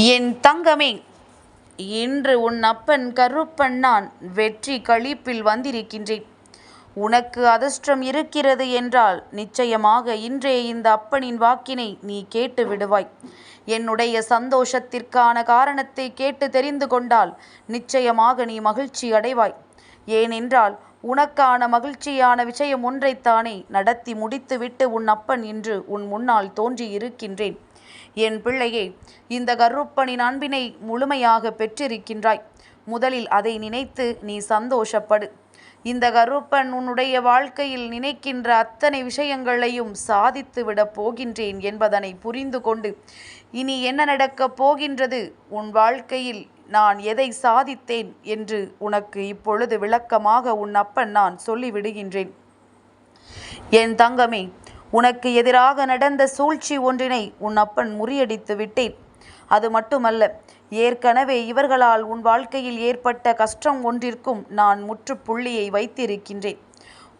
என் தங்கமே இன்று உன் அப்பன் கருப்பன் நான் வெற்றி களிப்பில் வந்திருக்கின்றேன். உனக்கு அதிர்ஷ்டம் இருக்கிறது என்றால் நிச்சயமாக இன்றே இந்த அப்பனின் வாக்கினை நீ கேட்டு விடுவாய். என்னுடைய சந்தோஷத்திற்கான காரணத்தை கேட்டு தெரிந்து கொண்டால் நிச்சயமாக நீ மகிழ்ச்சி அடைவாய். ஏனென்றால் உனக்கான மகிழ்ச்சியான விஷயம் ஒன்றைத்தானே நடத்தி முடித்துவிட்டு உன் அப்பன் இன்று உன் முன்னால் தோன்றி இருக்கின்றேன் என் பிள்ளையே இந்த கருப்பனின் அன்பினை முழுமையாக பெற்றிருக்கின்றாய். முதலில் அதை நினைத்து நீ சந்தோஷப்படு. இந்த கருப்பன் உன்னுடைய வாழ்க்கையில் நினைக்கின்ற அத்தனை விஷயங்களையும் சாதித்து விடப் போகின்றேன் என்பதனை புரிந்து கொண்டு இனி என்ன நடக்கப் போகின்றது? உன் வாழ்க்கையில் நான் எதை சாதித்தேன் என்று உனக்கு இப்பொழுது விளக்கமாக உன் அப்பன் நான் சொல்லிவிடுகின்றேன். என் தங்கமே உனக்கு எதிராக நடந்த சூழ்ச்சி ஒன்றினை உன் அப்பன் முறியடித்து விட்டேன். அது மட்டுமல்ல ஏற்கனவே இவர்களால் உன் வாழ்க்கையில் ஏற்பட்ட கஷ்டம் ஒன்றிற்கும் நான் முற்றுப்புள்ளியை வைத்திருக்கின்றேன்.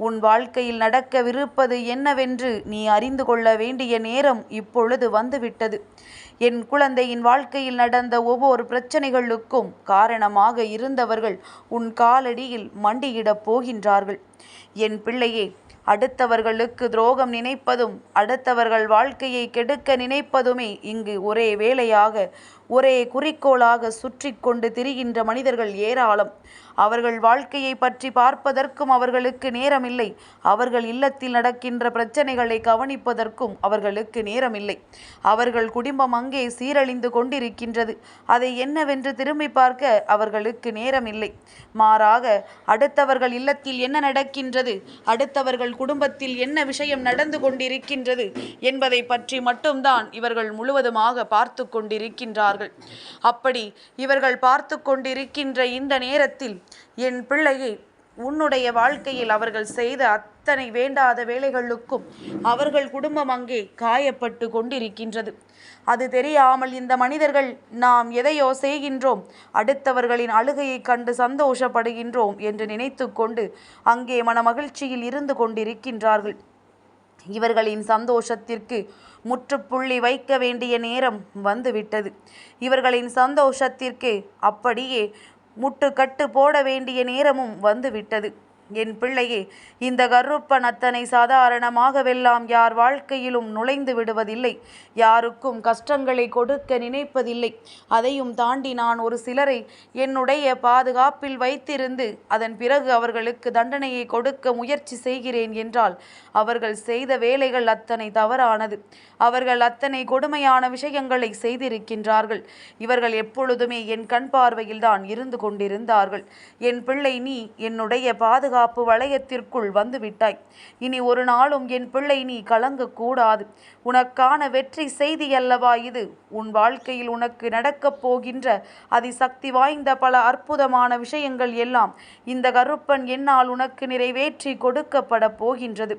உன் வாழ்க்கையில் நடக்கவிருப்பது என்னவென்று நீ அறிந்து கொள்ள வேண்டிய நேரம் இப்பொழுது வந்துவிட்டது. என் குழந்தையின் வாழ்க்கையில் நடந்த ஒவ்வொரு பிரச்சனைகளுக்கும் காரணமாக இருந்தவர்கள் உன் காலடியில் மண்டியிடப் போகின்றார்கள். என் பிள்ளையே அடுத்தவர்களுக்கு துரோகம் நினைப்பதும் அடுத்தவர்கள் வாழ்க்கையை கெடுக்க நினைப்பதுமே இங்கு ஒரே வேலையாக ஒரே குறிக்கோளாக சுற்றி கொண்டு திரிகின்ற மனிதர்கள் ஏராளம். அவர்கள் வாழ்க்கையை பற்றி பார்ப்பதற்கும் அவர்களுக்கு நேரமில்லை. அவர்கள் இல்லத்தில் நடக்கின்ற பிரச்சனைகளை கவனிப்பதற்கும் அவர்களுக்கு நேரமில்லை. அவர்கள் குடும்பம் அங்கே சீரழிந்து கொண்டிருக்கின்றது. அதை என்னவென்று திரும்பி பார்க்க அவர்களுக்கு நேரமில்லை. மாறாக அடுத்தவர்கள் இல்லத்தில் என்ன நடக்கின்றது? அடுத்தவர்கள் குடும்பத்தில் என்ன விஷயம் நடந்து கொண்டிருக்கின்றது என்பதை பற்றி மட்டும்தான் இவர்கள் முழுவதுமாக பார்த்து கொண்டிருக்கின்றார்கள். அப்படி இவர்கள் பார்த்து கொண்டிருக்கின்ற இந்த நேரத்தில் என் பிள்ளையை உன்னுடைய வாழ்க்கையில் அவர்கள் செய்த அத்தனை வேண்டாத வேலைகளுக்கும் அவர்கள் குடும்பம் அங்கே காயப்பட்டு கொண்டிருக்கின்றது. அது தெரியாமல் இந்த மனிதர்கள் நாம் எதையோ செய்கின்றோம் அடுத்தவர்களின் அழுகையை கண்டு சந்தோஷப்படுகின்றோம் என்று நினைத்து கொண்டு அங்கே மனமகிழ்ச்சியில் இருந்து கொண்டிருக்கின்றார்கள். இவர்களின் சந்தோஷத்திற்கு முற்றுப்புள்ளி வைக்க வேண்டிய நேரம் வந்துவிட்டது. இவர்களின் சந்தோஷத்திற்கு அப்படியே முட்டுக்கட்டு போட வேண்டிய நேரமும் வந்துவிட்டது. என் பிள்ளையே இந்த கருப்பன் அத்தனை சாதாரணமாகவெல்லாம் யார் வாழ்க்கையிலும் நுழைந்து விடுவதில்லை. யாருக்கும் கஷ்டங்களை கொடுக்க நினைப்பதில்லை. அதையும் தாண்டி நான் ஒரு சிலரை என்னுடைய பாதுகாப்பில் வைத்திருந்து அதன் பிறகு அவர்களுக்கு தண்டனையை கொடுக்க முயற்சி செய்கிறேன் என்றால் அவர்கள் செய்த வேலைகள் அத்தனை தவறானது. அவர்கள் அத்தனை கொடுமையான விஷயங்களை செய்திருக்கின்றார்கள். இவர்கள் எப்பொழுதுமே என் கண் பார்வையில்தான் இருந்து கொண்டிருந்தார்கள். என் பிள்ளை நீ என்னுடைய பாதுகாப்பு வளையத்திற்குள் வந்துவிட்டாய் இனி ஒரு நாளும் என் பிள்ளை நீ கலங்கக்கூடாது உனக்கான வெற்றி செய்தி அல்லவா இது? உன் வாழ்க்கையில் உனக்கு நடக்கப் போகின்ற அதிசக்தி வாய்ந்த பல அற்புதமான விஷயங்கள் எல்லாம் இந்த கருப்பன் என்னால் உனக்கு நிறைவேற்றி கொடுக்கப்பட போகின்றது.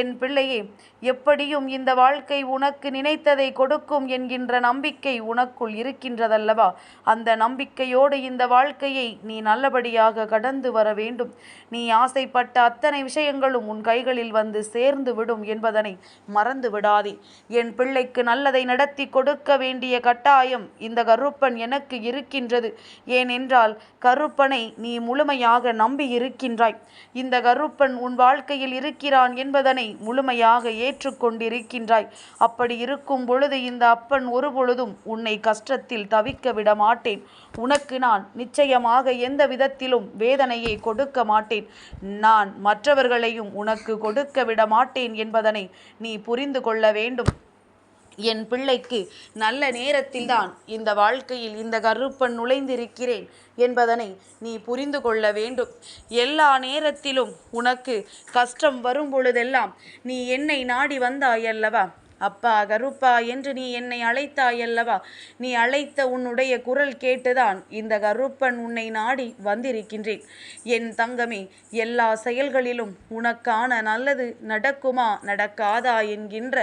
என் பிள்ளையே எப்படியும் இந்த வாழ்க்கை உனக்கு நினைத்ததை கொடுக்கும் என்கின்ற நம்பிக்கை உனக்குள் இருக்கின்றதல்லவா? அந்த நம்பிக்கையோடு இந்த வாழ்க்கையை நீ நல்லபடியாக கடந்து வர வேண்டும். நீ ஆசைப்பட்ட அத்தனை விஷயங்களும் உன் கைகளில் வந்து சேர்ந்து விடும் என்பதனை மறந்து விடாதே. என் பிள்ளைக்கு நல்லதை நடத்தி கொடுக்க வேண்டிய கட்டாயம் இந்த கருப்பன் எனக்கு இருக்கின்றது. ஏனென்றால் கருப்பனை நீ முழுமையாக நம்பி இருக்கின்றாய் இந்த கருப்பன் உன் வாழ்க்கையில் இருக்கிறான் என்பதனை முழுமையாக ஏற்றுக்கொண்டிருக்கின்றாய். அப்படி இருக்கும் பொழுது இந்த அப்பன் ஒரு பொழுதும் உன்னை கஷ்டத்தில் தவிக்க விட மாட்டேன் உனக்கு நான் நிச்சயமாக எந்த விதத்திலும் வேதனையை கொடுக்க மாட்டேன். நான் மற்றவர்களையும் உனக்கு கொடுக்க விட மாட்டேன் என்பதனை நீ புரிந்து கொள்ள வேண்டும். என் பிள்ளைக்கு நல்ல நேரத்தில்தான் இந்த வாழ்க்கையில் இந்த கருப்பன் நுழைந்திருக்கிறேன் என்பதனை நீ புரிந்து கொள்ள வேண்டும். எல்லா நேரத்திலும் உனக்கு கஷ்டம் வரும் பொழுதெல்லாம் நீ என்னை நாடி வந்தாயல்லவா? அப்பா கருப்பா என்று நீ என்னை அழைத்தாயல்லவா? நீ அழைத்த உன்னுடைய குரல் கேட்டுதான் இந்த கருப்பன் உன்னை நாடி வந்திருக்கின்றேன். என் தங்கமே எல்லா செயல்களிலும் உனக்கான நல்லது நடக்குமா? நடக்காதா என்கின்ற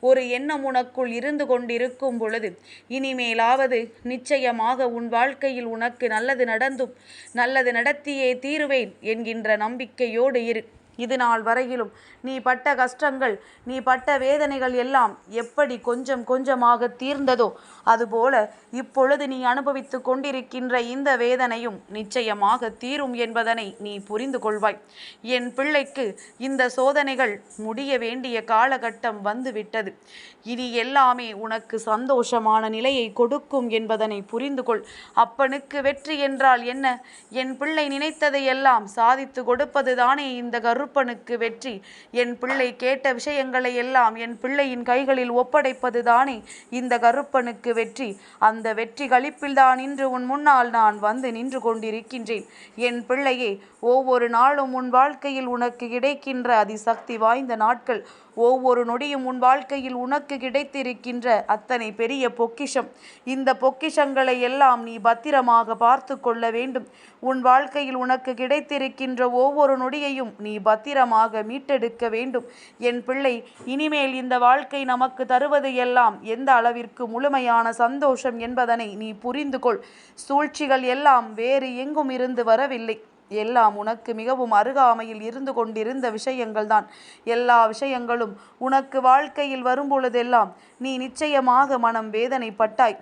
ஒரு எண்ணம் உனக்குள் இருந்து கொண்டிருக்கும் பொழுது இனிமேலாவது நிச்சயமாக உன் வாழ்க்கையில் உனக்கு நல்லது நடந்தும் நல்லது நடத்தியே தீருவேன் என்கின்ற நம்பிக்கையோடு இரு. இது நாள் வரையிலும் நீ பட்ட கஷ்டங்கள் நீ பட்ட வேதனைகள் எல்லாம் எப்படி கொஞ்சம் கொஞ்சமாக தீர்ந்ததோ அதுபோல இப்பொழுது நீ அனுபவித்து கொண்டிருக்கின்ற இந்த வேதனையும் நிச்சயமாக தீரும் என்பதனை நீ புரிந்து கொள்வாய். என் பிள்ளைக்கு இந்த சோதனைகள் முடிய வேண்டிய காலகட்டம் வந்துவிட்டது. இனி எல்லாமே உனக்கு சந்தோஷமான நிலையை கொடுக்கும் என்பதனை புரிந்து கொள். அப்பனுக்கு வெற்றி என்றால் என்ன? என் பிள்ளை நினைத்ததை எல்லாம் சாதித்து கொடுப்பதுதானே இந்த கரு கருப்பனுக்கு வெற்றி. என் பிள்ளை கேட்ட விஷயங்களை எல்லாம் என் பிள்ளையின் கைகளில் ஒப்படைப்பது தானே இந்த கருப்பனுக்கு வெற்றி. அந்த வெற்றி களிப்பில்தான் இன்று உன் முன்னால் நான் வந்து நின்று கொண்டிருக்கின்றேன். என் பிள்ளையே ஒவ்வொரு நாளும் உன் வாழ்க்கையில் உனக்கு கிடைக்கின்ற அதிசக்தி வாய்ந்த நாட்கள். ஒவ்வொரு நொடியும் உன் வாழ்க்கையில் உனக்கு கிடைத்திருக்கின்ற அத்தனை பெரிய பொக்கிஷம். இந்த பொக்கிஷங்களை எல்லாம் நீ பத்திரமாக பார்த்து கொள்ள வேண்டும். உன் வாழ்க்கையில் உனக்கு கிடைத்திருக்கின்ற ஒவ்வொரு நொடியையும் நீ பத்திரமாக மீட்டெடுக்க வேண்டும். என் பிள்ளை இனிமேல் இந்த வாழ்க்கை நமக்கு தருவது எல்லாம் எந்த அளவிற்கு முழுமையான சந்தோஷம் என்பதனை நீ புரிந்து கொள் சூழ்ச்சிகள் எல்லாம் வேறு எங்கும் இருந்து வரவில்லை. எல்லாம் உனக்கு மிகவும் அருகாமையில் இருந்து கொண்டிருந்த விஷயங்கள்தான். எல்லா விஷயங்களும் உனக்கு வாழ்க்கையில் வரும்பொழுதெல்லாம் நீ நிச்சயமாக மனம் வேதனைப்பட்டாய்.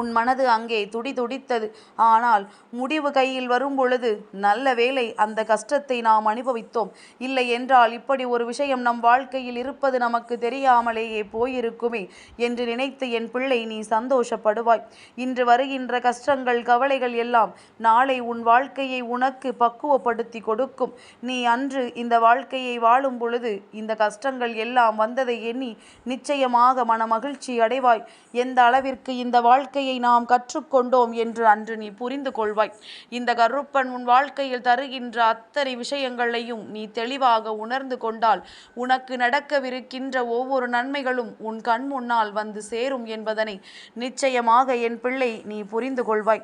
உன் மனது அங்கே துடி துடித்தது. ஆனால் முடிவு கையில் வரும் பொழுது நல்ல வேலை அந்த கஷ்டத்தை நாம் அனுபவித்தோம். இல்லை என்றால் இப்படி ஒரு விஷயம் நம் வாழ்க்கையில் இருப்பது நமக்கு தெரியாமலேயே போயிருக்குமே என்று நினைத்து என் பிள்ளை நீ சந்தோஷப்படுவாய். இன்று வருகின்ற கஷ்டங்கள் கவலைகள் எல்லாம் நாளை உன் வாழ்க்கையை உனக்கு பக்குவப்படுத்தி கொடுக்கும். நீ அன்று இந்த வாழ்க்கையை வாழும் பொழுது இந்த கஷ்டங்கள் எல்லாம் வந்ததை எண்ணி நிச்சயமாக மன மகிழ்ச்சி அடைவாய். எந்த அளவிற்கு இந்த வாழ்க்கை வாழ்க்கையை நாம் கற்றுக்கொண்டோம் என்று அன்று நீ புரிந்து கொள்வாய். இந்த கருப்பன் உன் வாழ்க்கையில் தருகின்ற அத்தனை விஷயங்களையும் நீ தெளிவாக உணர்ந்து கொண்டால் உனக்கு நடக்கவிருக்கின்ற ஒவ்வொரு நன்மைகளும் உன் கண் முன்னால் வந்து சேரும் என்பதனை நிச்சயமாக என் பிள்ளை நீ புரிந்து கொள்வாய்.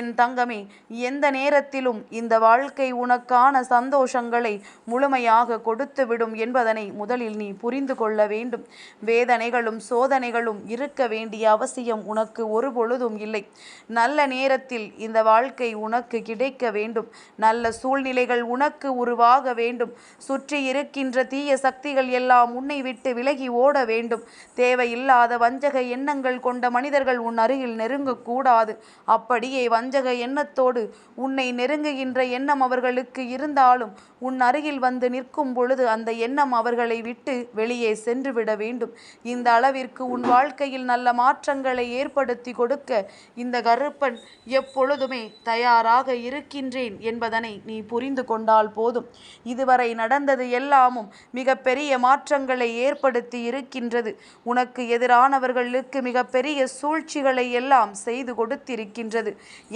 என் தங்கமே எந்த நேரத்திலும் இந்த வாழ்க்கை உனக்கான சந்தோஷங்களை முழுமையாக கொடுத்துவிடும் என்பதனை முதலில் நீ புரிந்து கொள்ள வேண்டும். வேதனைகளும் சோதனைகளும் இருக்க வேண்டிய அவசியம் உனக்கு ஒரு பொழுதும் இல்லை. நல்ல நேரத்தில் இந்த வாழ்க்கை உனக்கு கிடைக்க வேண்டும். நல்ல சூழ்நிலைகள் உனக்கு உருவாக வேண்டும். சுற்றி இருக்கின்ற தீய சக்திகள் எல்லாம் உன்னை விட்டு விலகி ஓட வேண்டும். தேவையில்லாத வஞ்சக எண்ணங்கள் கொண்ட மனிதர்கள் உன் அருகில் நெருங்கக்கூடாது. அப்படியே வஞ்சக எண்ணத்தோடு உன்னை நெருங்குகின்ற எண்ணம் அவர்களுக்கு இருந்தாலும் உன் அருகில் வந்து நிற்கும் பொழுது அந்த எண்ணம் அவர்களை விட்டு வெளியே சென்றுவிட வேண்டும். இந்த அளவிற்கு உன் வாழ்க்கையில் நல்ல மாற்றங்களை ஏற்படுத்தி கொடுக்க இந்த கருப்பன் எப்பொழுதுமே தயாராக இருக்கின்றேன் என்பதனை நீ புரிந்து கொண்டால் போதும். இதுவரை நடந்தது எல்லாமும் மிக பெரிய மாற்றங்களை ஏற்படுத்தி இருக்கின்றது. உனக்கு எதிரானவர்களுக்கு மிக பெரிய சூழ்ச்சிகளை எல்லாம் செய்து கொடுத்திருக்கின்றது.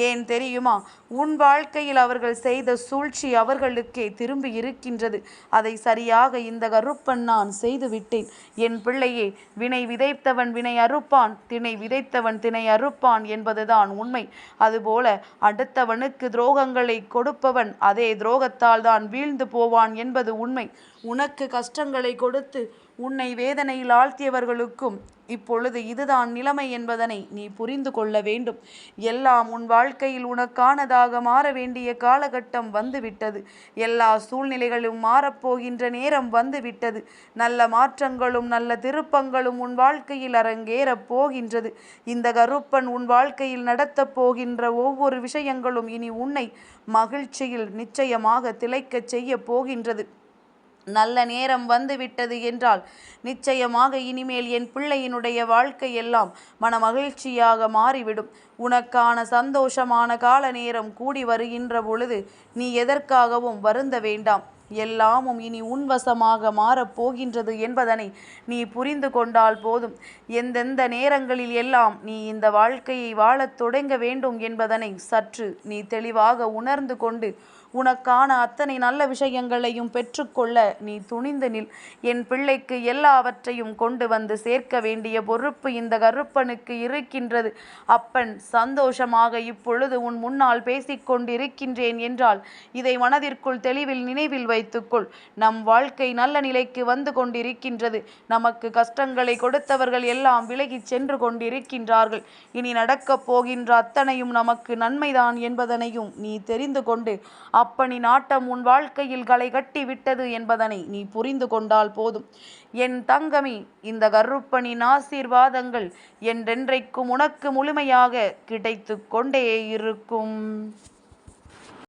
ஏன் தெரியுமா? உன் வாழ்க்கையில் அவர்கள் செய்த சூழ்ச்சி அவர்களுக்கே திரும்பி இருக்கின்றது. அதை சரியாக இந்த கருப்பன் நான் செய்துவிட்டேன். என் பிள்ளையே வினை விதைத்தவன் வினை அறுப்பான் திணை விதைத்தவன் திணை அறுப்பான் என்பதுதான் உண்மை. அதுபோல அடுத்தவனுக்கு துரோகங்களை கொடுப்பவன் அதே துரோகத்தால் தான் வீழ்ந்து போவான் என்பது உண்மை. உனக்கு கஷ்டங்களை கொடுத்து உன்னை வேதனையில் ஆழ்த்தியவர்களுக்கும் இப்பொழுது இதுதான் நிலைமை என்பதனை நீ புரிந்து கொள்ள வேண்டும். எல்லாம் உன் வாழ்க்கையில் உனக்கானதாக மாற வேண்டிய காலகட்டம் வந்துவிட்டது. எல்லா சூழ்நிலைகளும் மாறப்போகின்ற நேரம் வந்துவிட்டது. நல்ல மாற்றங்களும் நல்ல திருப்பங்களும் உன் வாழ்க்கையில் அரங்கேறப் போகின்றது. இந்த கருப்பன் உன் வாழ்க்கையில் நடத்தப் போகின்ற ஒவ்வொரு விஷயங்களும் இனி உன்னை மகிழ்ச்சியில் நிச்சயமாக திளைக்கச் செய்ய போகின்றது. நல்ல நேரம் வந்துவிட்டது என்றால் நிச்சயமாக இனிமேல் என் பிள்ளையினுடைய வாழ்க்கை எல்லாம் மன மகிழ்ச்சியாக மாறிவிடும். உனக்கான சந்தோஷமான கால நேரம் கூடி வருகின்ற பொழுது நீ எதற்காகவும் வருந்த வேண்டாம். எல்லாமும் இனி உன்வசமாக மாறப்போகின்றது என்பதனை நீ புரிந்து கொண்டால் போதும். எந்தெந்த நேரங்களில் எல்லாம் நீ இந்த வாழ்க்கையை வாழத் தொடங்க வேண்டும் என்பதனை சற்று நீ தெளிவாக உணர்ந்து கொண்டு உனக்கான அத்தனை நல்ல விஷயங்களையும் பெற்றுக்கொள்ள நீ துணிந்து நில். என் பிள்ளைக்கு எல்லாவற்றையும் கொண்டு வந்து சேர்க்க வேண்டிய பொறுப்பு இந்த கருப்பனுக்கு இருக்கின்றது. அப்பன் சந்தோஷமாக இப்பொழுது உன் முன்னால் பேசிக்கொண்டிருக்கின்றேன் என்றால் இதை மனதிற்குள் தெளிவில் நினைவில் வைத்துக்கொள். நம் வாழ்க்கை நல்ல நிலைக்கு வந்து கொண்டிருக்கின்றது. நமக்கு கஷ்டங்களை கொடுத்தவர்கள் எல்லாம் விலகிச் சென்று கொண்டிருக்கின்றார்கள். இனி நடக்கப் போகின்ற அத்தனையும் நமக்கு நன்மைதான் என்பதனையும் நீ தெரிந்து கொண்டு அப்பனி நாட்டம் உன் வாழ்க்கையில் களை கட்டி விட்டது என்பதனை நீ புரிந்து கொண்டால் போதும். என் தங்கமே இந்த கருப்பனின் ஆசீர்வாதங்கள் என்றென்றைக்கும் உனக்கு முழுமையாக கிடைத்து கொண்டே இருக்கும்.